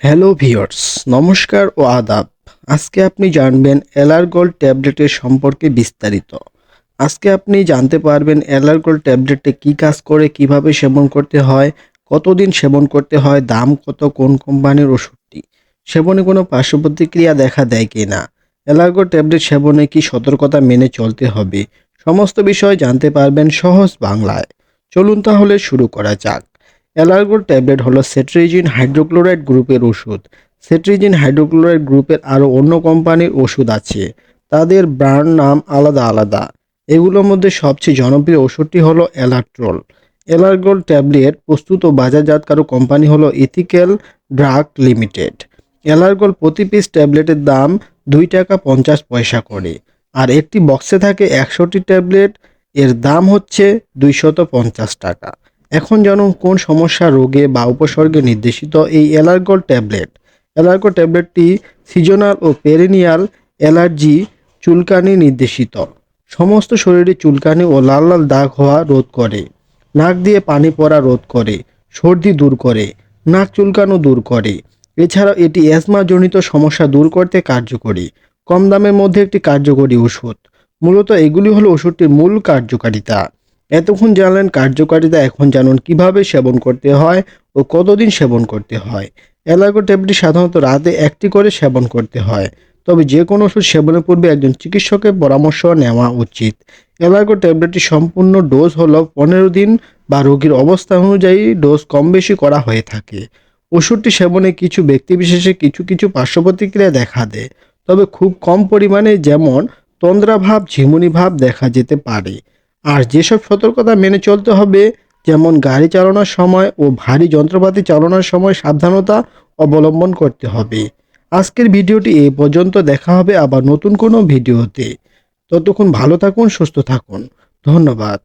Hello viewers নমস্কার ও আদাব। আজকে আপনি জানবেন এলারগোল ট্যাবলেটের সম্পর্কে বিস্তারিত। আজকে আপনি জানতে পারবেন এলারগোল ট্যাবলেটে কি কাজ করে, কীভাবে সেবন করতে হয়, কতদিন সেবন করতে হয়, দাম কত, কোন কোম্পানির ওষুধটি, সেবনে কোনো পার্শ্ব প্রতিক্রিয়া দেখা দেয় কি না এলারগোল ট্যাবলেট সেবনে কি সতর্কতা মেনে চলতে হবে, সমস্ত বিষয় জানতে পারবেন সহজ বাংলায়। চলুন তাহলে শুরু করা যাক। অ্যালার্গোল ট্যাবলেট হলো সেট্রিজিন হাইড্রোক্লোরাইড গ্রুপের ওষুধ। সেট্রিজিন হাইড্রোক্লোরাইড গ্রুপের আরও অন্য কোম্পানির ওষুধ আছে। তাদের ব্র্যান্ড নাম আলাদা আলাদা। এগুলোর মধ্যে সবচেয়ে জনপ্রিয় ওষুধটি হলো অ্যালাট্রল। অ্যালার্গোল ট্যাবলেট প্রস্তুত ও বাজারজাতকারক কোম্পানি হলো ইথিক্যাল ড্রাগ লিমিটেড। অ্যালার্গোল প্রতি পিস ট্যাবলেটের দাম দুই টাকা পঞ্চাশ পয়সা করে। আর একটি বক্সে থাকে একশোটি ট্যাবলেট, এর দাম হচ্ছে দুইশত পঞ্চাশ টাকা। এখন জানুন কোন সমস্যা রোগে বা উপসর্গে নির্দেশিত এই অ্যালার্গল ট্যাবলেট। অ্যালার্গো ট্যাবলেটটি সিজনাল ও পেরিনিয়াল অ্যালার্জি চুলকানি নির্দেশিত। সমস্ত শরীরে চুলকানি ও লাল লাল দাগ হওয়া রোধ করে। নাক দিয়ে পানি পড়া রোধ করে। সর্দি দূর করে। নাক চুলকানো দূর করে। এছাড়াও এটি অ্যাজমাজনিত সমস্যা দূর করতে কার্যকরী। কম দামের মধ্যে একটি কার্যকরী ওষুধ। মূলত এগুলি হলো ওষুধটির মূল কার্যকারিতা। এতক্ষণ জানলেন কার্যকারিতা এখন জানুন কীভাবে সেবন করতে হয় ও কতদিন সেবন করতে হয়। অ্যালার্গো ট্যাবলেট সাধারণত রাতে একটি করে সেবন করতে হয়। তবে যে কোনো ওষুধ সেবনের পূর্বে একজন চিকিৎসকের পরামর্শ নেওয়া উচিত। অ্যালার্গো ট্যাবলেটটি সম্পূর্ণ ডোজ হলো পনেরো দিন বা রোগীর অবস্থা অনুযায়ী ডোজ কম বেশি করা হয়ে থাকে। ওষুধটি সেবনে কিছু ব্যক্তিবিশেষে কিছু কিছু পার্শ্ব প্রতিক্রিয়া দেখা দেয়। তবে খুব কম পরিমাণে যেমন তন্দ্রাভাব ঝিমুনি ভাব দেখা যেতে পারে। আর যেসব সতর্কতা মেনে চলতে হবে, যেমন গাড়ি চালানোর সময় ও ভারী যন্ত্রপাতি চালানোর সময় সাবধানতা অবলম্বন করতে হবে। আজকের ভিডিওটি এ পর্যন্ত, দেখা হবে আবার নতুন কোনো ভিডিওতে। ততক্ষণ ভালো থাকুন, সুস্থ থাকুন। ধন্যবাদ।